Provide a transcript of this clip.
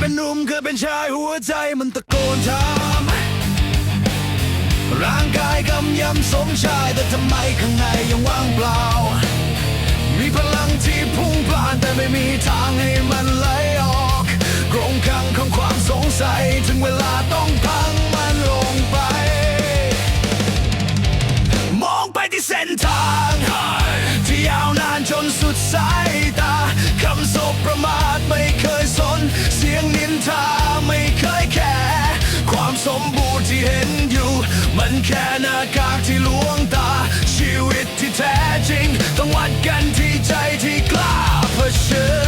เป็นชายหัวใจมันตะโกนถามร่างกายกำยำสมชายแต่ทำไมข้างในยังว่างเปล่า มีพลังที่พุ่งพล่านแต่ไม่มีทางให้มันไหลออกกรงขังของความสงสัยถึงเวลาต้องพังมันลงไป มองไปที่เส้นทาง ที่ยาวนานจนสุดสาย แค่หน้ากากที่ลวงตา ชีวิตที่แท้จริง ต้องวัดกันที่ใจที่กล้าเผชิญ